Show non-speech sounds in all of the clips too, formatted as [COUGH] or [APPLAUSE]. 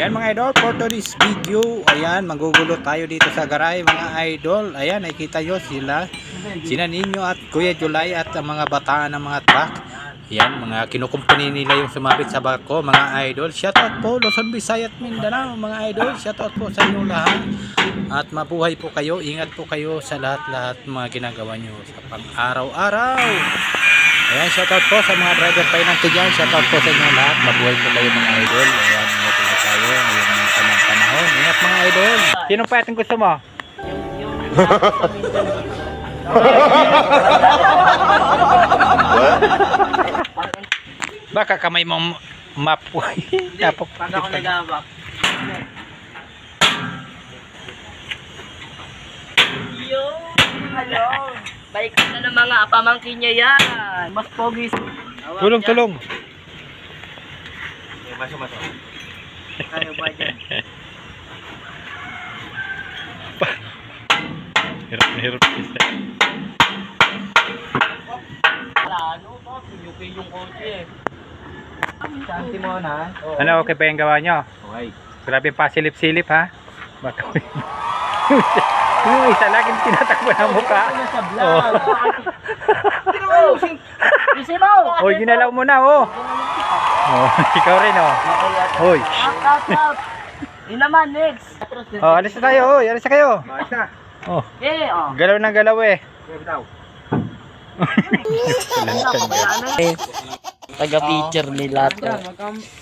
Ayan mga idol, for today's video, ayan, magugulo tayo dito sa garay mga idol. Ayan, nakikita nyo sila, sina Ninyo at Kuya July at ang mga bataan ng mga truck. Ayan, mga kinukumpani nila yung sumabit sa barko, mga idol. Shoutout po, Luzon, Visayas Mindanao, mga idol. Shoutout po sa inyong lahat. At mabuhay po kayo, ingat po kayo sa lahat-lahat mga ginagawa nyo sa pang-araw-araw. Ayan, shoutout po sa mga driver pa ng tiyan. Shoutout po sa inyo lahat. Mabuhay po kayo mga idol. Ayan, tayo ngayong tamang panahon. Ingat mga idol. Sino pa ating gusto mo? Baka kamay mo mapuhay. [LAUGHS] Napok. Pag ako nagawak. Yo! Hello! Balik na ng mga pamangkin niya yan. Mas pogi. Tulong, tulong. Ano ba dyan? Hirap na hirap isa. Wala, ano ba? Pinyuki yung kotse eh. Santi mo na. Ano, okay pa yung gawa nyo? Okay. Grabe pa silip-silip ha. Baka yung isa laging tinatakbo ng mukha. Oh. Kasi mo! Hoy, ginalaw mo na oh. Oh, [LAUGHS] ikaw rin oh. Hoy. Yun naman, next! Oh, alis na tayo. Hoy, alis na kayo. Na? Oh, Eh, oh. galaw ng galaw eh. Kaya bitaw. Taga-picture nila to.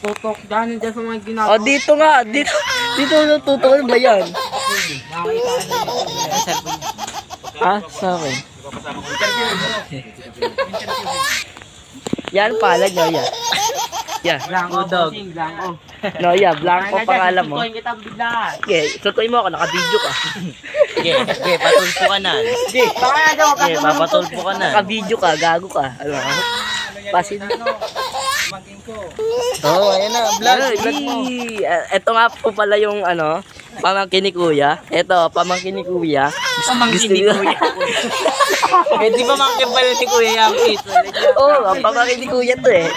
Tutok dyan dyan sa mga ginagawa. Oh, dito nga, dito. Dito natutukan ba yan? Ah, sa akin. yan pala nyo, yan. Yan. Blanco Udog. Blanco. [LAUGHS] No, yan. Blanco pangalan mo. Tutuin kita bigla. Okay, sutuin mo ako, naka-video ka. Sige, sige, patulpo ka na. Na daw. Sige, papatulpo ka na. Naka-video ka, gago ka. Ano ka? Pasin. Oo, oh, ayan na, vlog, Ano, vlog mo. ii- ah, Ito nga po pala yung ano, pamangkin ni Kuya. Ito, pamangkin ni Kuya. Pamangkin ni Kuya. Eh, di ba mangkin pala si Kuya Yankee? Oo, oh, pamangkin ni Kuya to eh.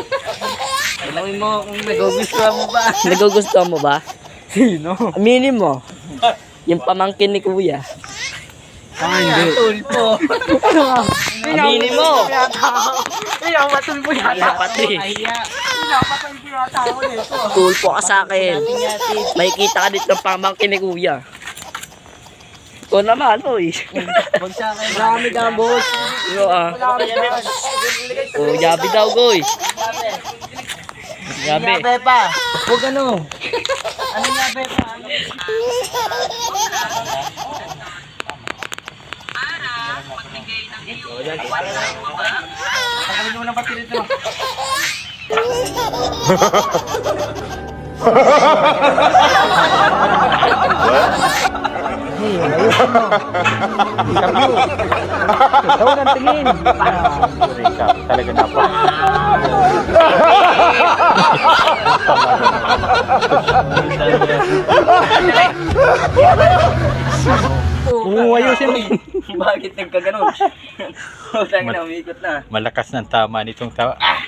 [LAUGHS] Alam mo kung nagugustuhan mo ba? [LAUGHS] Nagugustuhan mo ba? Sino? Aminin mo. Yung pamangkin ni Kuya. Ah, hindi. Tulpo. Aminin mo. Ayaw, matulpo yata ako nito. Tulpo ka sa akin. May kita ka dito ng pamangkin ni Kuya. Ito naman, oy. Huwag sa akin. Marami ka, boss. Yo ah. Oh, yabi daw, goy. Yabi. Nga, Pepa. Huwag ano. Ano nga, Pepa? Ano? Pagkakalin mo ng battery [LAUGHS] ito. Ikaw nang tingin. Ikaw, talaga na po. Oo, ayusin mo. Bakit nagkaganon? Utang na, umikot na. Malakas ng tama nitong tawa. Ah!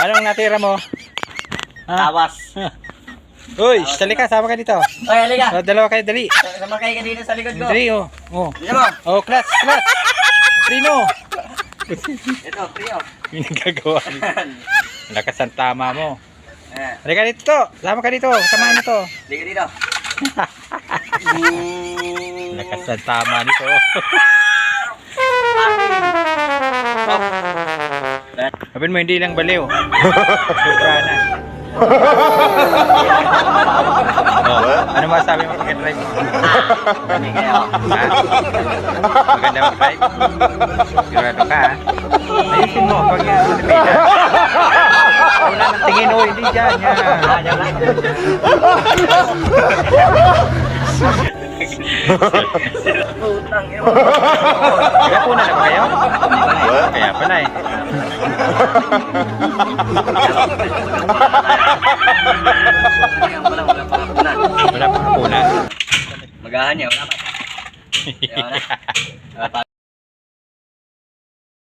Anong natira mo? Tawas. Uy, sali ka, sama ka dito. Oy, halika. Oh, dalawa kayo, dali. Samakay ka dito sa likod ko. Dali, oh. Oh, mo. oh clutch, clutch. Prino. Ito, Prio. [LAUGHS] Yung nagagawa nito. Malakas ang tama mo. Eh, Halika dito to. Sama ka dito. Samahan mo to. liga dito. [LAUGHS] Malakas ang tama nito. [LAUGHS] Sabihin mo, hindi lang baliw. Sobra na. Oh, ano masabi mo pag-drive mo? Maganda mag-drive? Sigurado ka ha? Ayusin mo pag Pilipina. Wala nang tingin oh, hindi dyan. Yan. Putang ina. Kaya puna na ba kayo? Kaya pala eh. Wala, wala pa na. Wala pa puna. Magahan niya, wala pa. [LAUGHS] Wala pa.